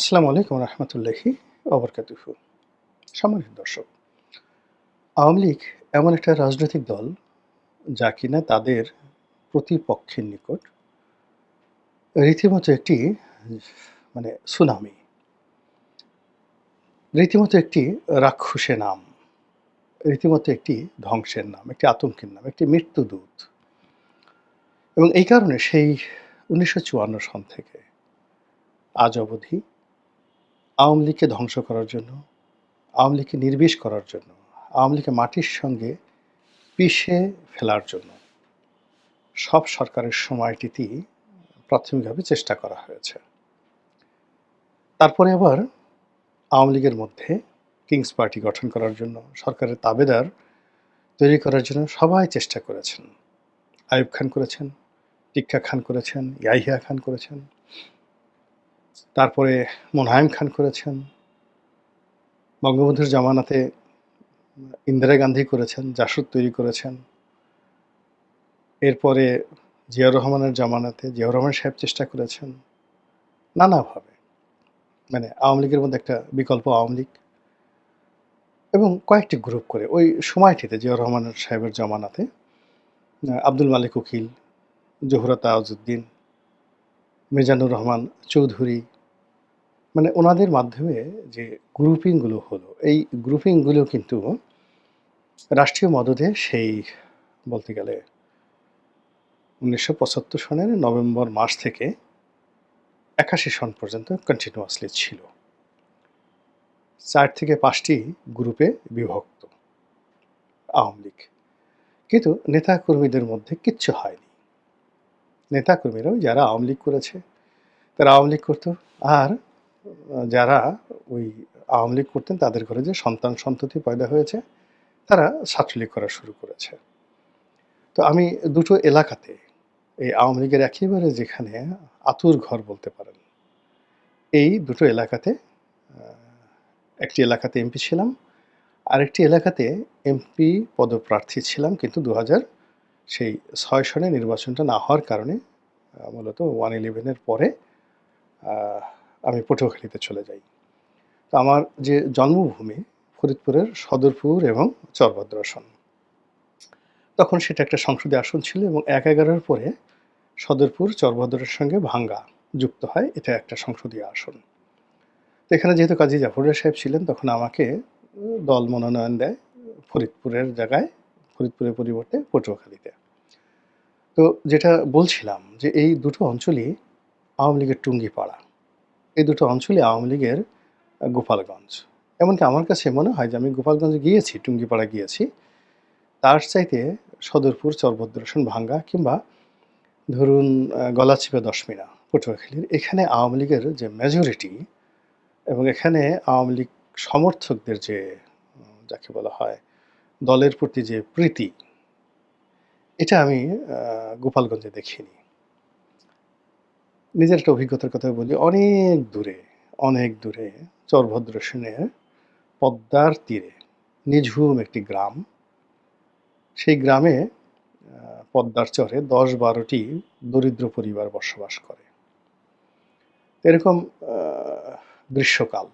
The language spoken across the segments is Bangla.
আসসালামু আলাইকুম রহমতুল্লাহি অবরকাতুহু সম্মানিত দর্শক, আওয়ামী লীগ এমন একটা রাজনৈতিক দল যা কিনা তাদের প্রতিপক্ষের নিকট রীতিমতো একটি মানে সুনামি। রীতিমতো একটি রাক্ষসের নাম, রীতিমতো একটি ধ্বংসের নাম, একটি আতঙ্কের নাম, একটি মৃত্যুদূত। এবং এই কারণে সেই উনিশশো চুয়ান্ন সন থেকে আজ অবধি আওয়ামী লীগকে ধ্বংস করার জন্য, আওয়ামী লীগকে নির্বিষ করার জন্য, আওয়ামী লীগকে মাটির সঙ্গে পিষে ফেলার জন্য সব সরকারের সময়টিতেই প্রাথমিকভাবে চেষ্টা করা হয়েছে। তারপরে আবার আওয়ামী লীগের মধ্যে কিংস পার্টি গঠন করার জন্য, সরকারের তাবেদার তৈরি করার জন্য সবাই চেষ্টা করেছেন। আয়ুব খান করেছেন, টিক্কা খান করেছেন, ইয়াহিয়া খান করেছেন। তারপরে মোনায়েম খান করেছেন। বঙ্গবন্ধুর জামানাতে ইন্দিরা গান্ধী করেছেন, জাসুদ তৈরি করেছেন। এরপরে জিয়াউর রহমানের জামানাতে জিয়াউর রহমান সাহেব চেষ্টা করেছেন নানাভাবে। মানে আওয়ামী লীগের মধ্যে একটা বিকল্প আওয়ামী লীগ। এবং কয়েকটি গ্রুপ করে ওই সময়টিতে জিয়াউর রহমানের সাহেবের জামানাতে আব্দুল মালিক উকিল জহুরা তাজউদ্দিন মিজানুর রহমান চৌধুরী মানে ওনাদের মাধ্যমে যে গ্রুপিংগুলো হলো, এই গ্রুপিংগুলো কিন্তু রাষ্ট্রীয় মদদে সেই বলতে গেলে উনিশশো পঁচাত্তর সনের নভেম্বর মাস থেকে একাশি সন পর্যন্ত কন্টিনিউয়াসলি ছিল। চার থেকে পাঁচটি গ্রুপে বিভক্ত আওয়ামী লীগ। কিন্তু নেতাকর্মীদের মধ্যে কিচ্ছু হয়নি। নেতাকর্মীরাও যারা আওয়ামী লীগ করেছে, তারা আওয়ামী লীগ করতো। আর যারা ওই আওয়ামী লীগ করতেন, তাদের ঘরে যে সন্তান সন্ততি পয়দা হয়েছে, তারা ছাত্রলীগ করা শুরু করেছে। তো আমি দুটো এলাকাতে এই আওয়ামী লীগের একেবারে যেখানে আতুর ঘর বলতে পারেন, এই দুটো এলাকাতে একটি এলাকাতে এমপি ছিলাম, আরেকটি এলাকাতে এমপি পদপ্রার্থী ছিলাম, কিন্তু দু হাজার সেই ছয় সনে নির্বাচনটা না হওয়ার কারণে মূলত ওয়ান ইলেভেনের পরে আমি পটুয়াখালীতে চলে যাই। তো আমার যে জন্মভূমি ফরিদপুরের সদরপুর এবং চরভদ্র আসন। তখন সেটা একটা সংসদীয় আসন ছিল এবং এক এগারোর পরে সদরপুর, চরভদ্রের সঙ্গে ভাঙ্গা যুক্ত হয়, এটা একটা সংসদীয় আসন। এখানে যেহেতু কাজী জাফরুল্লাহ সাহেব ছিলেন, তখন আমাকে দল মনোনয়ন দেয় ফরিদপুরের জায়গায়, ফরিদপুরের পরিবর্তে পটুয়াখালীতে। তো যেটা বলছিলাম যে এই দুটো অঞ্চলই আওয়ামী লীগের টুঙ্গিপাড়া। এই দুটো অঞ্চলই আওয়ামী লীগের গোপালগঞ্জ। এমনকি আমার কাছে মনে হয় যে আমি গোপালগঞ্জে গিয়েছি, টুঙ্গিপাড়া গিয়েছি, তার চাইতে সদরপুর চরভদ্রসন ভাঙ্গা কিংবা ধরুন গলাচিপা, দশমিনা, পটুয়াখালীর, এখানে আওয়ামী লীগের যে মেজরিটি এবং এখানে আওয়ামী লীগ সমর্থকদের যে যাকে বলা হয়, দলের প্রতি যে প্রীতি, এটা আমি গোপালগঞ্জে দেখিনি। নিজের একটা অভিজ্ঞতার কথা বলি। অনেক দূরে অনেক দূরে, চরভদ্র সেনে পদ্মার তীরে, নিঝুম একটি গ্রাম। সেই গ্রামে পদ্মার চরে দশ বারোটি দরিদ্র পরিবার বসবাস করে। এরকম গ্রীষ্মকাল,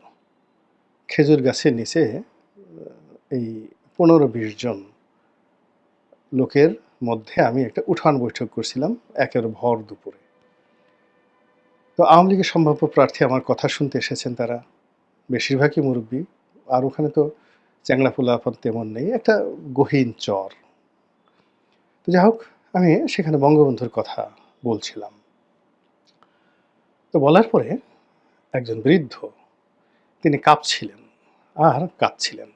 খেজুর গাছের নিচে এই পনেরো বিশ জন লোকের মধ্যে আমি একটা উঠান বৈঠক করছিলাম, একের ভর দুপুরে। তো আওয়ামী লীগের সম্ভাব্য প্রার্থী আমার কথা শুনতে এসেছেন তারা। বেশিরভাগই মুরব্বী। আর ওখানে তো চ্যাংলা ফুলাফন তেমন নেই। একটা গহীন চর। তো যাই হোক, আমি সেখানে বঙ্গবন্ধুর কথা বলছিলাম। তো বলার পরে একজন বৃদ্ধ, তিনি কাঁপছিলেন, আর কাঁদছিলেন।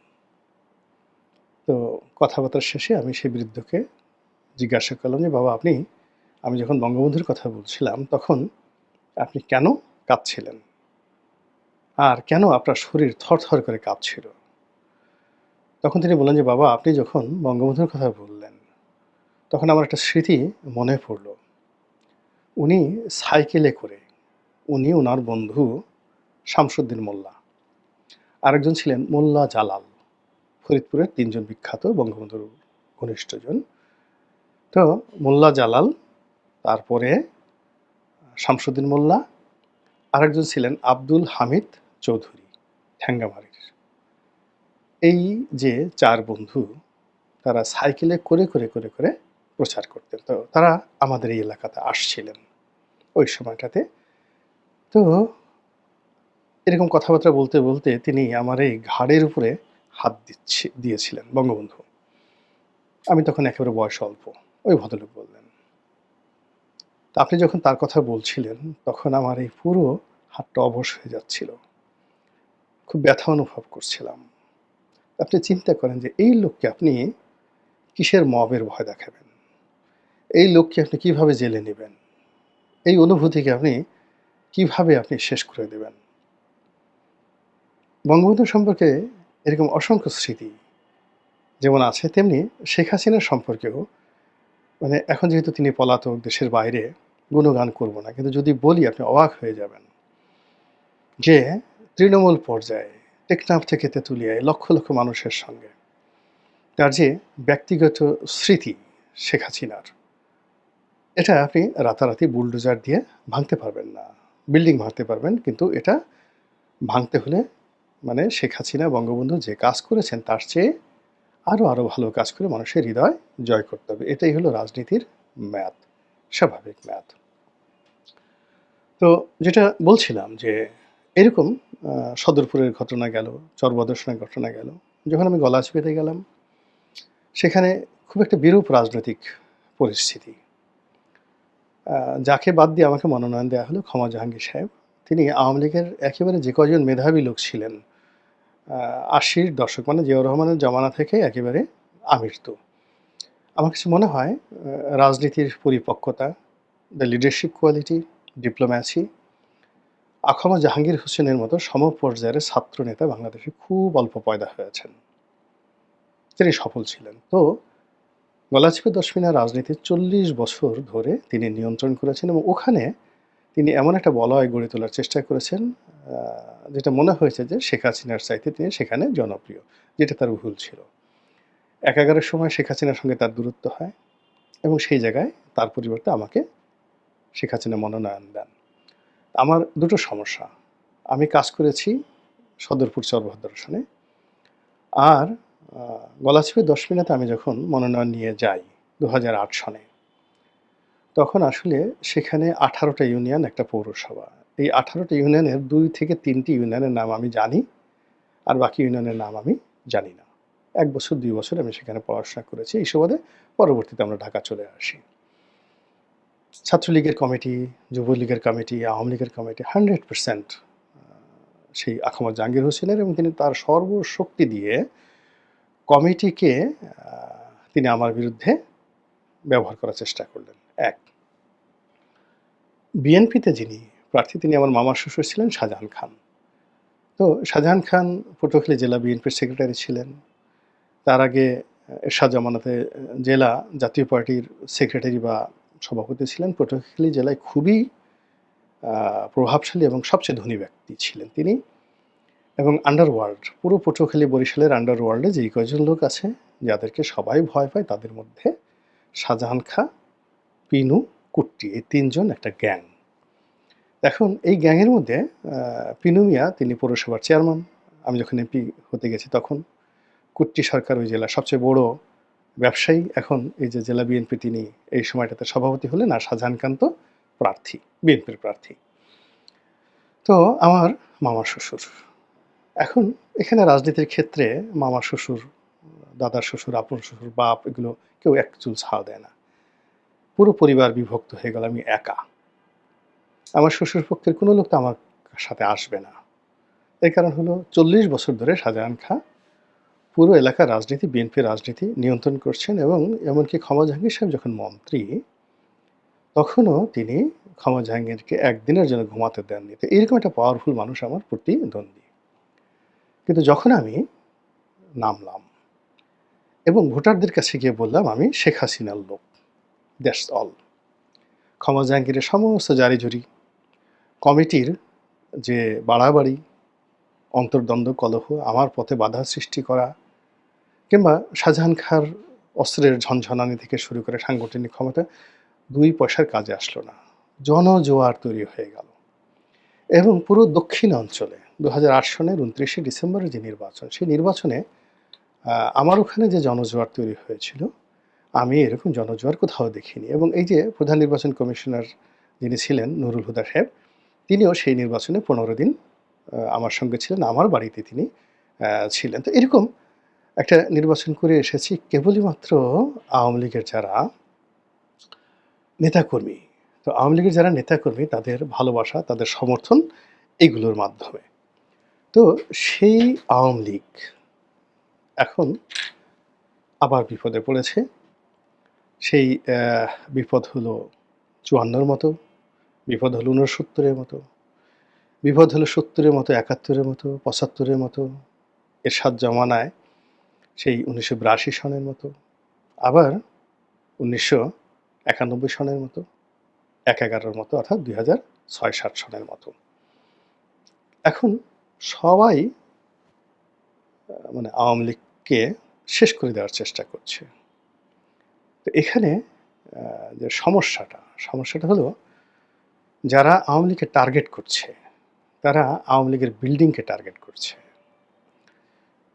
তো কথাবার্তার শেষে আমি সেই বৃদ্ধকে জিজ্ঞাসা করলাম যে, বাবা, আপনি, আমি যখন বঙ্গবন্ধুর কথা বলছিলাম, তখন আপনি কেন কাঁদছিলেন? আর কেন আপনার শরীর থরথর করে কাঁপছিল? তখন তিনি বললেন যে, বাবা, আপনি যখন বঙ্গবন্ধুর কথা বললেন, তখন আমার একটা স্মৃতি মনে পড়ল। উনি সাইকেলে করে, উনি ওনার বন্ধু শামসুদ্দিন মোল্লা। আরেকজন ছিলেন মোল্লা জালাল, ফরিদপুরের তিনজন বিখ্যাত বঙ্গবন্ধুর ঘনিষ্ঠজন। তো মোল্লা জালাল, তারপরে শামসুদ্দিন মোল্লা, আরেকজন ছিলেন আব্দুল হামিদ চৌধুরী ঠ্যাঙ্গামারির এই যে চার বন্ধু, তারা সাইকেলে করে করে করে করে প্রচার করতেন। তো তারা আমাদের এই এলাকাতে আসছিলেন ওই সময়টাতে। তো এরকম কথাবার্তা বলতে বলতে তিনি আমার এই ঘাড়ের উপরে হাত দিচ্ছে, দিয়েছিলেন বঙ্গবন্ধু। আমি তখন একেবারে বয়স অল্প, ওই ভদ্রলোক বললেন। তা আপনি যখন তার কথা বলছিলেন, তখন আমার এই পুরো হাতটা অবশ হয়ে যাচ্ছিল। খুব ব্যথা অনুভব করছিলাম। আপনি চিন্তা করেন যে এই লোককে আপনি কিসের মবের ভয় দেখাবেন? এই লোককে আপনি কীভাবে জেলে নেবেন? এই অনুভূতিকে আপনি কীভাবে আপনি শেষ করে দেবেন? বঙ্গবন্ধু সম্পর্কে এরকম অসংখ্য স্মৃতি যেমন আছে, তেমনি শেখ হাসিনার সম্পর্কেও মানে এখন যেহেতু তিনি পলাতক দেশের বাইরে, গুণগান করব না। কিন্তু যদি বলি, আপনি অবাক হয়ে যাবেন যে তৃণমূল পর্যায়ে, টেকনাফ থেকে তেঁতুলিয়ায় লক্ষ লক্ষ মানুষের সঙ্গে তার যে ব্যক্তিগত স্মৃতি শেখ হাসিনার, এটা আপনি রাতারাতি বুলডোজার দিয়ে ভাঙতে পারবেন না। বিল্ডিং ভাঙতে পারবেন, কিন্তু এটা ভাঙতে হলে মানে শেখ হাসিনা, বঙ্গবন্ধু যে কাজ করেছেন, তার চেয়ে আরও আরও ভালো কাজ করে মানুষের হৃদয় জয় করতে হবে। এটাই হলো রাজনীতির ম্যাথ, স্বাভাবিক ম্যাথ। তো যেটা বলছিলাম যে এরকম সদরপুরের ঘটনা গেল, চরবদর্শনের ঘটনা গেল। যখন আমি গলা গলাচিপেতে গেলাম, সেখানে খুব একটা বিরূপ রাজনৈতিক পরিস্থিতি। যাকে বাদ দিয়ে আমাকে মনোনয়ন দেওয়া হলো ক্ষমা জাহাঙ্গীর সাহেব। তিনি আওয়ামী লীগের একেবারে যে কজন মেধাবী লোক ছিলেন আশির দশক মানে জিয়াউর রহমানের জমানা থেকে একেবারে আমৃত্যু আমার কাছে মনে হয় রাজনীতির পরিপক্কতা দ্য লিডারশিপ কোয়ালিটি ডিপ্লোম্যাসি আখমা জাহাঙ্গীর হোসেনের মতো সমপর্যায়ের ছাত্র নেতা বাংলাদেশে খুব অল্প পয়দা হয়েছেন তিনি সফল ছিলেন। তো গলাচিপে দশমিনা রাজনীতি চল্লিশ বছর ধরে তিনি নিয়ন্ত্রণ করেছেন এবং ওখানে তিনি এমন একটা বলয় গড়ে তোলার চেষ্টা করেছেন যেটা মনে হয়েছে যে শেখ হাসিনার চাইতে তিনি সেখানে জনপ্রিয় যেটা তার ভুল ছিল। এক একাগারের সময় শেখ হাসিনার সঙ্গে তার দূরত্ব হয় এবং সেই জায়গায় তার পরিবর্তে আমাকে শেখ হাসিনা মনোনয়ন দেন। আমার দুটো সমস্যা আমি কাজ করেছি সদরপুর চরভদ্রসনে আর আহ, গলাচিপে দশ মিনিটে আমি যখন মনোনয়ন নিয়ে যাই দু হাজার আট সনে তখন আসলে সেখানে আঠারোটা ইউনিয়ন, একটা পৌরসভা। এই আঠারোটা ইউনিয়নের দুই থেকে তিনটি ইউনিয়নের নাম আমি জানি, আর বাকি ইউনিয়নের নাম আমি জানি না। এক বছর, দুই বছর আমি সেখানে পড়াশোনা করেছি। এই সুবাদে পরবর্তীতে আমরা ঢাকা চলে আসি। ছাত্রলীগের কমিটি, যুবলীগের কমিটি, আওয়ামী লীগের কমিটি, হান্ড্রেড পার্সেন্ট সেই আখমদ জাহাঙ্গীর হোসেনের এবং তিনি তার সর্বশক্তি দিয়ে কমিটিকে তিনি আমার বিরুদ্ধে ব্যবহার করার চেষ্টা করলেন। বিএনপিতে যিনি প্রার্থী, তিনি আমার মামার শ্বশুর ছিলেন শাহজাহান খান। তো শাহজাহান খান পটুয়াখালী জেলা বিএনপির সেক্রেটারি ছিলেন। তার আগে এরশাদ জামানাতে জেলা জাতীয় পার্টির সেক্রেটারি বা সভাপতি ছিলেন। পটুয়াখালী জেলায় খুবই প্রভাবশালী এবং সবচেয়ে ধনী ব্যক্তি ছিলেন তিনি। এবং আন্ডারওয়ার্ল্ড পুরো পটুয়াখালী বরিশালের আন্ডারওয়ার্ল্ডে যেই কয়জন লোক আছে, যাদেরকে সবাই ভয় পায়, তাদের মধ্যে শাহজাহান খা, পিনু কুট্টি এই তিনজন একটা গ্যাং। এখন এই গ্যাংয়ের মধ্যে আহ, পিনু মিয়া তিনি পৌরসভার চেয়ারম্যান আমি যখন এমপি হতে গেছি তখন কুট্টি সরকার ওই জেলার সবচেয়ে বড় ব্যবসায়ী এখন এই যে জেলা বিএনপি তিনি এই সময়টাতে সভাপতি হলেন আর শাহজাহান খান তো প্রার্থী বিএনপির প্রার্থী। তো আমার মামা শ্বশুর। এখন এখানে রাজনীতির ক্ষেত্রে মামা শ্বশুর দাদার শ্বশুর আপন শ্বশুর বাপ এগুলো কেউ এক চুল ছাড় দেয় না। পুরো পরিবার বিভক্ত হয়ে গেল, আমি একা। আমার শ্বশুর পক্ষের কোনো লোক তো আমার সাথে আসবে না। এই কারণ হলো চল্লিশ বছর ধরে শাহজাহান খা পুরো এলাকার রাজনীতি বিএনপির রাজনীতি নিয়ন্ত্রণ করছেন এবং এমনকি ক্ষমা জাহাঙ্গীর সাহেব যখন মন্ত্রী, তখনও তিনি ক্ষমা জাহাঙ্গীরকে একদিনের জন্য ঘুমাতে দেননি। তো এরকম একটা পাওয়ারফুল মানুষ আমার প্রতিদ্বন্দ্বী। কিন্তু যখন আমি নামলাম এবং ভোটারদের কাছে গিয়ে বললাম, আমি শেখ হাসিনার লোক। That's all. ক্ষমা জাহাঙ্গীরের সমস্ত জারিজুরি, কমিটির যে বাড়াবাড়ি, অন্তর্দ্বন্দ্ব, কলহ, আমার পথে বাধা সৃষ্টি করা, কিংবা শাহজাহান খার অস্ত্রের ঝনঝনানি থেকে শুরু করে সাংগঠনিক ক্ষমতা, দুই পয়সার কাজে আসলো না। জনজোয়ার তৈরি হয়ে গেল। এবং পুরো দক্ষিণ অঞ্চলে দু হাজার সনের উনত্রিশে ডিসেম্বরের যে নির্বাচন, সেই নির্বাচনে আমার ওখানে যে জনজোয়ার তৈরি হয়েছিল আমি এরকম জনজোয়ার কোথাও দেখিনি। এবং এই যে প্রধান নির্বাচন কমিশনার যিনি ছিলেন, নুরুল হুদা সাহেব, তিনিও সেই নির্বাচনে পনেরো দিন আমার সঙ্গে ছিলেন, আমার বাড়িতে তিনি ছিলেন। তো এরকম একটা নির্বাচন করে এসেছি কেবলই মাত্র আওয়ামী লীগের যারা নেতাকর্মী। তো আওয়ামী লীগের যারা নেতাকর্মী, তাদের ভালোবাসা, তাদের সমর্থন এগুলোর মাধ্যমে। তো সেই আওয়ামী লীগ এখন আবার বিপদে পড়েছে। সেই বিপদ হলো চুয়ান্নর মতো, বিপদ হলো উনসত্তরের মতো, বিপদ হলো সত্তরের মতো, একাত্তরের মতো, পঁচাত্তরের মতো এর এরশাদ জমানায় সেই উনিশশো বিরাশি সনের মতো, আবার উনিশশো একানব্বই সনের মতো, এক এগারোর মতো, অর্থাৎ দুই হাজার ছয় সাত সনের মতো। এখন সবাই মানে আওয়ামী লীগকে শেষ করে দেওয়ার চেষ্টা করছে। তো এখানে যে সমস্যাটা সমস্যাটা হলো যারা আওয়ামী লীগকে টার্গেট করছে, তারা আওয়ামী লীগের বিল্ডিংকে টার্গেট করছে।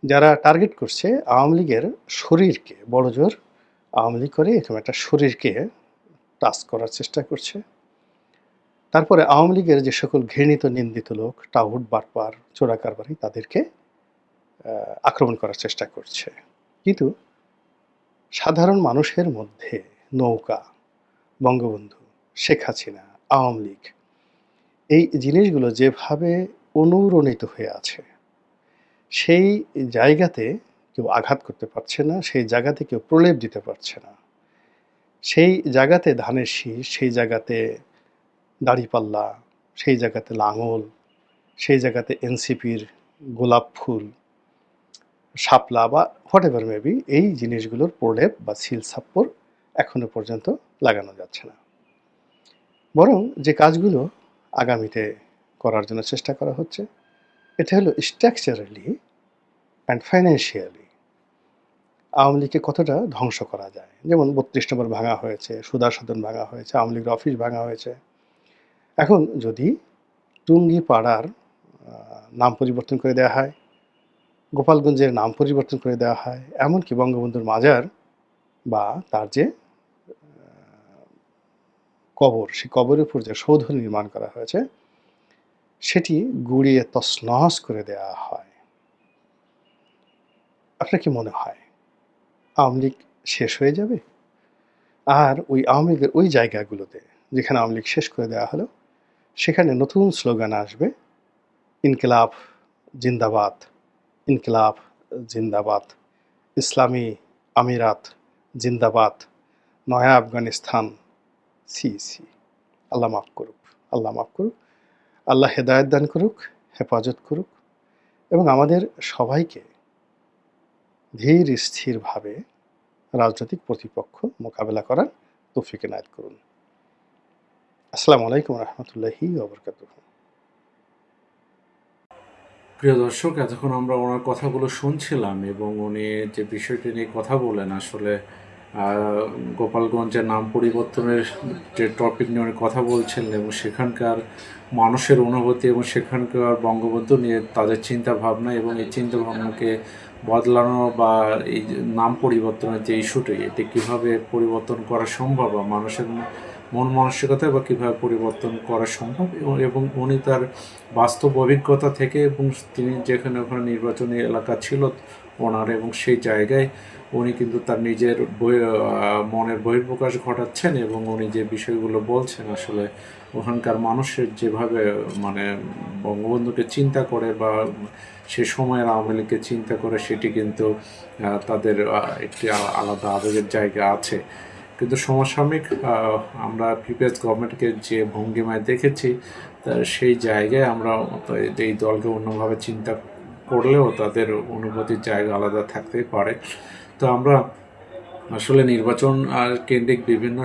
যারা টার্গেট করছে আওয়ামী লীগের শরীরকে বড় জোর আওয়ামী লীগ করে এরকম একটা শরীরকে টাচ করার চেষ্টা করছে। তারপরে আওয়ামী লীগের যে সকল ঘৃণিত, নিন্দিত লোক, টাউট, বাটপার চোরা কারবারি তাদেরকে আক্রমণ করার চেষ্টা করছে। কিন্তু সাধারণ মানুষের মধ্যে নৌকা, বঙ্গবন্ধু, শেখ হাসিনা, আওয়ামী লীগ, এই জিনিসগুলো যেভাবে অনুরণিত হয়ে আছে, সেই জায়গাতে কেউ আঘাত করতে পারছে না, সেই জায়গাতে কেউ প্রলেপ দিতে পারছে না। সেই জায়গাতে ধানের শীষ, সেই জায়গাতে দাড়িপাল্লা, সেই জায়গাতে লাঙল, সেই জায়গাতে এনসিপির গোলাপ ফুল শাপলা বা হোয়াট এভার মেবি এই জিনিসগুলোর প্রলেপ বা সিল সাপ্পর এখনও পর্যন্ত লাগানো যাচ্ছে না। বরং যে কাজগুলো আগামীতে করার জন্য চেষ্টা করা হচ্ছে, এটা হলো স্ট্রাকচারালি অ্যান্ড ফাইন্যান্সিয়ালি আওয়ামী লীগকে কতটা ধ্বংস করা যায়। যেমন বত্রিশ নম্বর ভাঙা হয়েছে সুদা সদন ভাঙা হয়েছে, আওয়ামী লীগের অফিস ভাঙা হয়েছে। এখন যদি টুঙ্গি পাড়ার নাম পরিবর্তন করে দেওয়া হয় গোপালগঞ্জের নাম পরিবর্তন করে দেওয়া হয়। এমনকি বঙ্গবন্ধুর মাজার বা তার যে কবর, সেই কবরের উপর যে সৌধ নির্মাণ করা হয়েছে, সেটি গুড়িয়ে তছনছ করে দেওয়া হয়। আপনার কি মনে হয়, আওয়ামী লীগ শেষ হয়ে যাবে? আর ওই আওয়ামী লীগের ওই জায়গাগুলোতে, যেখানে আওয়ামী লীগ শেষ করে দেওয়া হলো, সেখানে নতুন স্লোগান আসবে, ইনকিলাব, জিন্দাবাদ। ইনকিলাব, জিন্দাবাদ। ইসলামী আমিরাত, জিন্দাবাদ। নয়া আফগানিস্তান সি সি আল্লাহ মাফ করুক, আল্লাহ মাফ করুক। আল্লাহ হেদায়ত দান করুক, হেফাজত করুক এবং আমাদের সবাইকে ধীর, স্থিরভাবে রাজনৈতিক প্রতিপক্ষ মোকাবেলা করার তৌফিক এনায়ত করুন। আসসালামু আলাইকুম রহমতুল্লাহি ওবরকাতুহ প্রিয় দর্শক, এতক্ষণ আমরা ওনার কথাগুলো শুনছিলাম এবং উনি যে বিষয়টি নিয়ে কথা বলেন আসলে গোপালগঞ্জের নাম পরিবর্তনের যে টপিক নিয়ে উনি কথা বলছিলেন এবং সেখানকার মানুষের অনুভূতি এবং সেখানকার বঙ্গবন্ধু নিয়ে তাদের চিন্তা ভাবনা এবং এই চিন্তা ভাবনাকে বদলানো বা এই নাম পরিবর্তনের যে ইস্যুটি এটি কীভাবে পরিবর্তন করা সম্ভব বা মানুষের মন মানসিকতা বা কীভাবে পরিবর্তন করা সম্ভব এবং- এবং উনি তার বাস্তব অভিজ্ঞতা থেকে এবং তিনি যেখানে ওখানে নির্বাচনী এলাকা ছিল ওনার এবং সেই জায়গায় উনি কিন্তু তার নিজের বই মনের বহির্প্রকাশ ঘটাচ্ছেন এবং উনি যে বিষয়গুলো বলছেন আসলে ওখানকার মানুষের যেভাবে মানে বঙ্গবন্ধুকে চিন্তা করে বা সে সময়ের আওয়ামী লীগকে চিন্তা করে সেটি কিন্তু তাদের একটি আলাদা আবেগের জায়গা আছে। কিন্তু সমসাময়িক আমরা প্রিভিয়াস গভর্নমেন্টকে যে ভঙ্গিমায় দেখেছি, তার সেই জায়গায় আমরা এই দলকে অন্যভাবে চিন্তা করলেও তাদের অনুভূতির জায়গা আলাদা থাকতেই পারে। তো আমরা আসলে নির্বাচন আর কেন্দ্রিক বিভিন্ন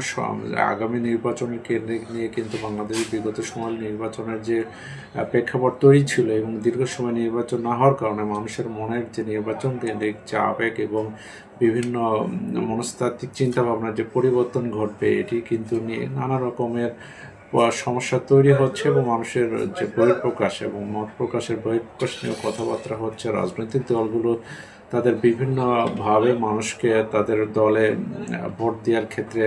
আগামী নির্বাচনের কেন্দ্রিক নিয়ে কিন্তু বাংলাদেশের বিগত সময় নির্বাচনের যে প্রেক্ষাপট তৈরি ছিল এবং দীর্ঘ সময় নির্বাচন না হওয়ার কারণে মানুষের মনের যে নির্বাচন কেন্দ্রিক যে আবেগ এবং বিভিন্ন মনস্তাত্ত্বিক চিন্তাভাবনার যে পরিবর্তন ঘটবে, এটি কিন্তু নিয়ে নানা রকমের সমস্যা তৈরি হচ্ছে এবং মানুষের যে বহিঃপ্রকাশ এবং মত প্রকাশের বহিঃপ্রকাশ নিয়ে কথাবার্তা হচ্ছে, রাজনৈতিক দলগুলো তাদের বিভিন্নভাবে মানুষকে তাদের দলে ভোট দেওয়ার ক্ষেত্রে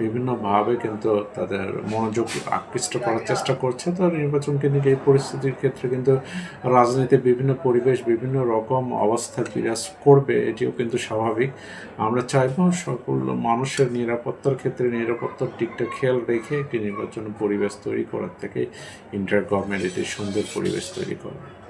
বিভিন্নভাবে কিন্তু তাদের মনোযোগ আকৃষ্ট করার চেষ্টা করছে। তো নির্বাচনকে নিয়ে এই পরিস্থিতির ক্ষেত্রে কিন্তু রাজনীতির বিভিন্ন পরিবেশ, বিভিন্ন রকম অবস্থা বিরাজ করবে, এটিও কিন্তু স্বাভাবিক। আমরা চাইব সকল মানুষের নিরাপত্তার ক্ষেত্রে নিরাপত্তার দিকটা খেয়াল রেখে একটি নির্বাচন পরিবেশ তৈরি করার থেকে ইন্টার গভর্নমেন্ট একটি সুন্দর পরিবেশ তৈরি করবে।